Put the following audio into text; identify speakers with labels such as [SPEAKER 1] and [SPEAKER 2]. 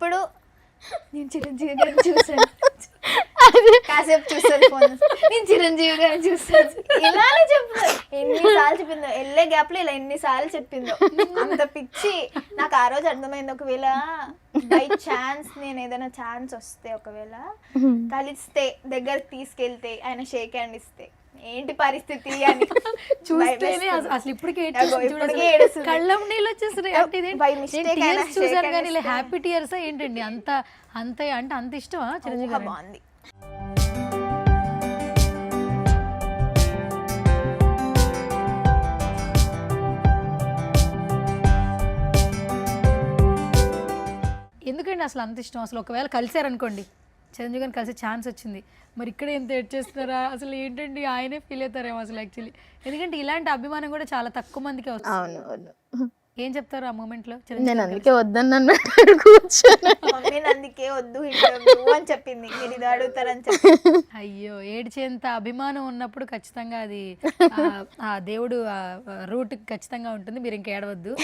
[SPEAKER 1] ఎప్పుడు? నేను చిరంజీవి గారిని చూసాను కాసేపు చూస్తాను ఫోన్. నేను చిరంజీవి గారిని చూసాను ఇలానే చెప్తాను ఎన్నిసార్లు చెప్పిందో. వెళ్ళే గ్యాప్లో ఇలా ఎన్నిసార్లు చెప్పిందో. అంత పిచ్చి. నాకు ఆ రోజు అర్థమైంది. ఒకవేళ బై ఛాన్స్ నేను ఏదైనా ఛాన్స్ వస్తే ఒకవేళ కలిస్తే దగ్గరికి తీసుకెళ్తే ఆయన షేక్ హ్యాండ్ ఇస్తే. ఏంటి పరిస్థితి అని.
[SPEAKER 2] చూస్తేనే అసలు ఇప్పటికే. కళ్ళం నీళ్ళు వచ్చేస్తున్నాయి. అంటే ఇదేంటి? చూసాను
[SPEAKER 1] shake
[SPEAKER 2] కానీ ఇలా హ్యాపీ టీయర్స్ ఏంటండి? అంత అంత అంటే అంత ఇష్టమా చిరంజీవి
[SPEAKER 1] బాగుంది.
[SPEAKER 2] ఎందుకండి అసలు అంత ఇష్టం? అసలు ఒకవేళ కలిసారనుకోండి చిరంజీవి గారిని కలిసే ఛాన్స్ వచ్చింది. మరి ఇక్కడ ఎంత ఏడ్ చేస్తున్నారా? అసలు ఏంటండి? ఆయనే ఫీల్ అవుతారేమో అసలు యాక్చువల్లీ ఎందుకంటే ఇలాంటి అభిమానం కూడా చాలా తక్కువ మందికి వస్తుంది.
[SPEAKER 3] అవును అవును.
[SPEAKER 2] ఏం చెప్తారు ఆ మూమెంట్లో
[SPEAKER 3] నేను అందుకే వద్దన్నాను కూర్చొని.
[SPEAKER 1] మమ్మీ అందుకే వద్దు అని చెప్పింది. మీరు ఇది అడుగుతారని చెప్పి
[SPEAKER 2] అయ్యో ఏడ్చేంత అభిమానం ఉన్నప్పుడు ఖచ్చితంగా అది ఆ- ఆ దేవుడు రూట్ ఖచ్చితంగా ఉంటుంది. మీరు ఇంకా ఏడవద్దు.